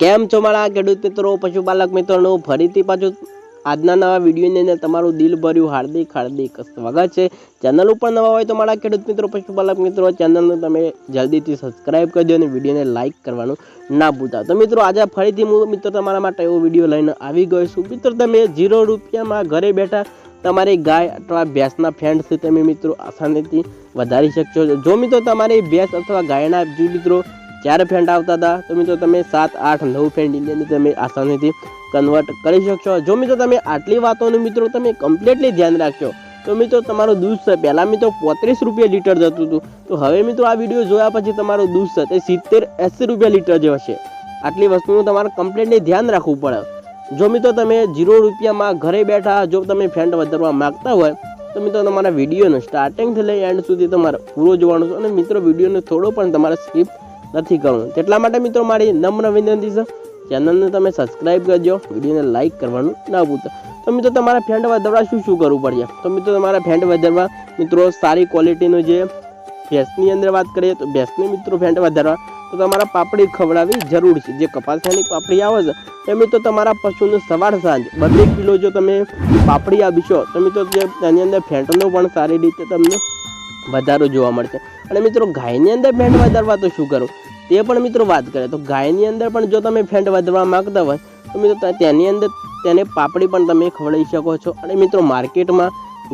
કેમ છો મારા ખેડૂત મિત્રો? પશુપાલક મિત્રોનું ફરીથી પાછું આજના નવા વિડીયોની અંદર તમારું દિલ ભર્યું હાર્દિક હાર્દિક સ્વાગત છે. ચેનલ ઉપર નવા હોય તો મારા ખેડૂત મિત્રો, પશુપાલક મિત્રો, ચેનલને તમે જલ્દીથી સબસ્ક્રાઇબ કરજો અને વિડીયોને લાઇક કરવાનું ના ભૂલતા. તો મિત્રો, આજે ફરીથી હું મિત્રો તમારા માટે એવો વીડિયો લઈને આવી ગયો છું. મિત્રો, તમે ઝીરો રૂપિયામાં ઘરે બેઠા તમારી ગાય અથવા ભેંસના ફેન્ડથી તમે મિત્રો આસાનીથી વધારી શકશો. જો મિત્રો, તમારી ભેંસ અથવા ગાયના મિત્રો ચાર ફેન્ટ આવતા હતા, તો મિત્રો તમે સાત, આઠ, નવ ફેન્ટની અંદર તમે આસાનીથી કન્વર્ટ કરી શકશો. જો મિત્રો તમે આટલી વાતોનું મિત્રો તમે કમ્પ્લીટલી ધ્યાન રાખશો, તો મિત્રો તમારું દૂધ છે. પહેલાં મિત્રો પોત્રીસ રૂપિયા લીટર જતું હતું. તો હવે મિત્રો આ વીડિયો જોયા પછી તમારું દૂધ છે તે સિત્તેર, એંસી રૂપિયા લીટર જે હશે આટલી વસ્તુનું તમારે કમ્પ્લીટલી ધ્યાન રાખવું પડે. જો મિત્રો તમે જીરો રૂપિયામાં ઘરે બેઠા જો તમે ફેન્ટ વધારવા માગતા હોય, તો મિત્રો તમારા વિડીયોનો સ્ટાર્ટિંગથી લઈ એન્ડ સુધી તમારે પૂરો જોવાનું છે અને મિત્રો વિડીયોને થોડો પણ તમારે સ્કીપ નથી કરવું. તેટલા માટે મિત્રો મારી નમ્ર વિનંતી છે, ચેનલને તમે સબસ્ક્રાઇબ કરજો, વિડીયોને લાઇક કરવાનું ના ભૂલતા. તો મિત્રો તમારા ફેન્ટ વધારવા શું શું કરવું પડશે? તો મિત્રો તમારા ફેન્ટ વધારવા, મિત્રો સારી ક્વોલિટીનું જે ભેંસની અંદર વાત કરીએ તો ભેંસની મિત્રો ફેન્ટ વધારવા, તો તમારા પાપડી ખવડાવવી જરૂર છે. જે કપાસિયાની પાપડી આવે છે એ મિત્રો તમારા પશુને સવાર સાંજ બબ્બે કિલો જો તમે પાપડી આપીશો, તો મિત્રો જે તેની અંદર ફેંટનો પણ સારી રીતે તમને વધારો જોવા મળશે. અને મિત્રો ગાયની અંદર ફેન્ટ વધારવા તો શું કરો? તે પણ મિત્રો વાત કરે. તો ગાયની અંદર પણ જો તમે ફેન્ટ વધારવા માગતા હોય, તો મિત્રો તેની અંદર, તેને પાપડી પણ તમે ખવડાવી શકો છો. અને મિત્રો માર્કેટમાં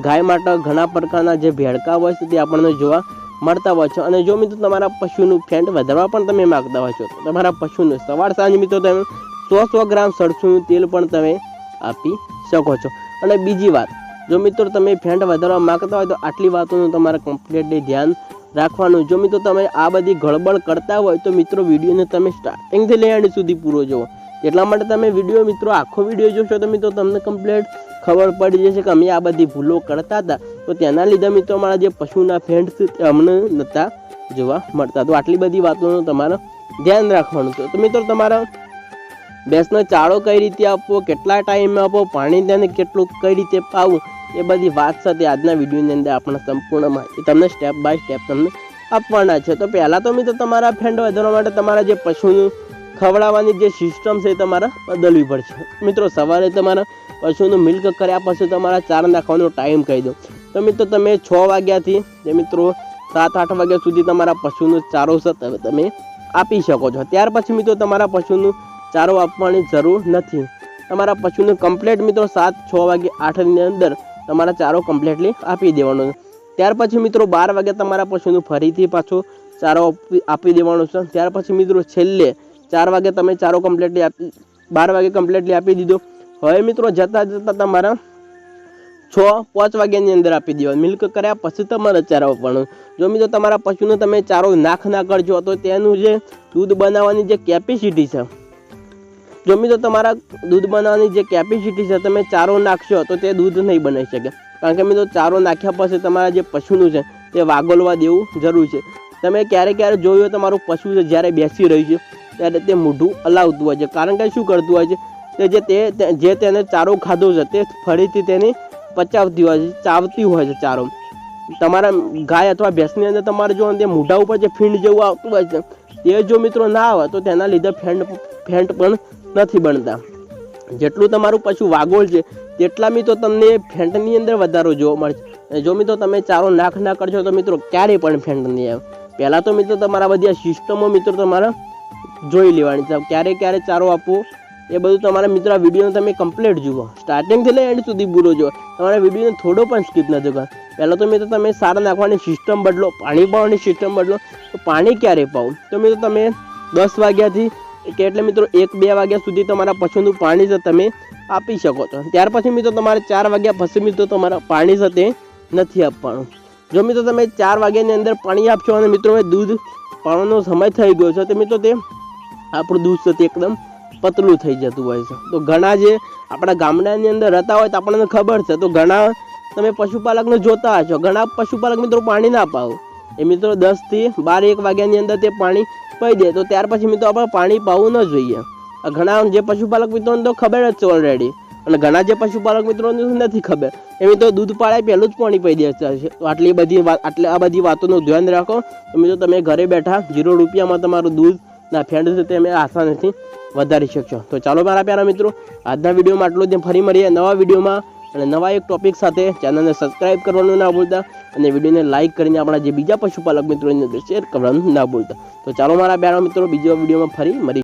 ગાય માટે ઘણા પ્રકારના જે ભેડકા હોય છે તે આપણને જોવા મળતા હોય છે. અને જો મિત્રો તમારા પશુનું ફેન્ટ વધારવા પણ તમે માગતા હોય છો તમારા પશુને સવાર સાંજ મિત્રો તમે સો સો ગ્રામ સરસુંનું તેલ પણ તમે આપી શકો છો. અને બીજી વાત, જો મિત્રો તમે ફેન્ટ વધારવા માગતા હોય તો આટલી વાતોનું તમારે કમ્પ્લીટલી ધ્યાન રાખવાનું. જો મિત્રો તમે આ બધી ગળબડ કરતા હોય તો મિત્રો વિડીયોને તમે સ્ટાર્ટિંગથી લઈ એન્ડ સુધી પૂરો જુઓ. એટલા માટે તમે વીડિયો મિત્રો આખો વીડિયો જોશો તો મિત્રો તમને કમ્પ્લેટ ખબર પડી જશે કે અમે આ બધી ભૂલો કરતા હતા. તો તેના લીધે મિત્રો અમારા જે પશુના ફ્રેન્ડ્સ અમને નહોતા જોવા મળતા. તો આટલી બધી વાતોનું તમારે ધ્યાન રાખવાનું છે. તો મિત્રો તમારા ભેંસનો ચાળો કઈ રીતે આપવો, કેટલા ટાઈમે આપવો, પાણી તેને કેટલું કઈ રીતે પાવું એ બધી વાત સાથે આજના વિડીયોની અંદર આપણે સંપૂર્ણ માહિતી તમને સ્ટેપ બાય સ્ટેપ તમને આપવાના છે. તો પહેલાં તો મિત્રો તમારા ફેંડ વધારવા માટે તમારા જે પશુનું ખવડાવવાની જે સિસ્ટમ છે એ તમારે બદલવી પડશે. મિત્રો સવારે તમારા પશુનું મિલ્ક કર્યા પછી તમારા ચાર નાખવાનો ટાઈમ કહી દો તો મિત્રો તમે છ વાગ્યાથી જે મિત્રો સાત, આઠ વાગ્યા સુધી તમારા પશુનો ચારો તમે આપી શકો છો. ત્યાર પછી મિત્રો તમારા પશુનું ચારો આપવાની જરૂર નથી. તમારા પશુનું કમ્પ્લેટ મિત્રો સાત, છ વાગે આઠની અંદર તમારા ચારો કમ્પ્લીટલી આપી દેવાનો છે. ત્યાર પછી મિત્રો બાર વાગે તમારા પશુનું ફરીથી પાછો ચારો આપી- દેવાનો છે. ત્યાર પછી મિત્રો છેલ્લે ચાર વાગે તમે ચારો કમ્પ્લીટલી આપી બાર વાગે કમ્પ્લીટલી આપી દીધો. હવે મિત્રો જતાં જતાં તમારા છ, પાંચ વાગ્યાની અંદર આપી દેવા. મિલ્ક કર્યા પછી તમારે ચારો આપવાનો. જો મિત્રો તમારા પશુને તમે ચારો નાખ ના કરજો, તો તેનું જે દૂધ બનાવવાની જે કેપેસિટી છે જો મિત્રો તમારા દૂધ બનાવવાની જે કેપેસિટી છે, તમે ચારો નાખશો, તો તે દૂધ નહીં બનાવી શકે. કારણ કે મિત્રો ચારો નાખ્યા પછી તમારા જે પશુનું છે, તે વાગોલવા દેવું જરૂર છે. તમે ક્યારેક ક્યારે જોયું તમારું પશુ છે, જ્યારે બેસી રહ્યું છે, ત્યારે તે મોઢું હલાવતું હોય છે. કારણ કે શું કરતું હોય છે, કે જે તે- જે તેને ચારો ખાધો છે, તે ફરીથી તેને પચાવતી હોય છે, ચાવતી હોય છે ચારો. તમારા ગાય અથવા ભેંસની અંદર તમારે જો તે મોઢા ઉપર જે ફીંડ જેવું આવતું હોય છે, તે જો મિત્રો ના આવે, તો તેના લીધે ફેન્ટ ફેન્ટ પણ નથી બનતા. જેટલું તમારું પશુ વાગોળ છે તેટલા મિત્રો તમને ફેન્ટની અંદર વધારો જોવા મળશે જો મિત્રો તમે ચારો નાખ ના કરશો તો મિત્રો ક્યારેય પણ ફેન્ટ નહીં આવે. પહેલાં તો મિત્રો તમારા બધી સિસ્ટમો મિત્રો તમારા જોઈ લેવાની. છે ક્યારે ક્યારે ચારો આપવો, એ બધું તમારા મિત્રો આ વિડીયોને તમે કમ્પ્લીટ જુઓ. સ્ટાર્ટિંગથી લઈ એન્ડ સુધી પૂરો જુઓ. તમારા વિડીયોને થોડો પણ સ્કીપ ન કરો પહેલાં તો મિત્રો તમે સારા નાખવાની સિસ્ટમ બદલો, પાણી પાવાની સિસ્ટમ બદલો, તો પાણી ક્યારે પાવું? તો મિત્રો તમે દસ વાગ્યાથી કે એટલે મિત્રો, એક બે વાગ્યા સુધી તમારા પશુનું પાણી છે તમે આપી શકો છો. ત્યાર પછી મિત્રો, તમારે ચાર વાગ્યા પછી મિત્રો, તમારા પાણી છે તે નથી આપવાનું. જો મિત્રો, તમે ચાર વાગ્યાની અંદર પાણી આપશો અને મિત્રો દૂધ પાવાનો સમય થઈ ગયો છે, તો મિત્રો, તે આપણું દૂધ છે તે એકદમ પતલું થઈ જતું હોય છે. તો ઘણા જે આપણા ગામડાની અંદર રહેતા હોય તો આપણને ખબર છે. તો ઘણા તમે પશુપાલકને જોતા હશો. ઘણા પશુપાલક મિત્રો પાણી ના પાવો એ મિત્રો દસથી બાર એક વાગ્યાની અંદર તે પાણી પાઈ દે તો ત્યાર પછી મિત્રો આપણે પાણી પાવું ન જોઈએ. ઘણા જે પશુપાલક મિત્રોને તો ખબર જ છે ઓલરેડી અને ઘણા જે પશુપાલક મિત્રોને નથી ખબર. એ મિત્રો દૂધ પાડે પહેલું જ પાણી પી દે છે. આટલી બધી આટલી આ બધી વાતોનું ધ્યાન રાખો. મિત્રો તમે ઘરે બેઠા જીરો રૂપિયામાં તમારું દૂધ ના ફેન્ડ છે તે અમે આસાનીથી વધારી શકશો. તો ચાલો મારા પ્યારા મિત્રો, આજના વિડીયોમાં આટલું જ. ફરી મળીએ નવા વિડીયોમાં. અને નવા એક ટોપિક સાથે ચેનલને સબસ્ક્રાઇબ કરવાનું ના ભૂલતા અને વિડીયોને લાઇક કરીને આપણા જે બીજા પશુપાલક મિત્રોની અંદર શેર કરવાનું ના ભૂલતા. તો ચાલો મારા પ્યારા મિત્રો, બીજા વિડીયોમાં ફરી મળી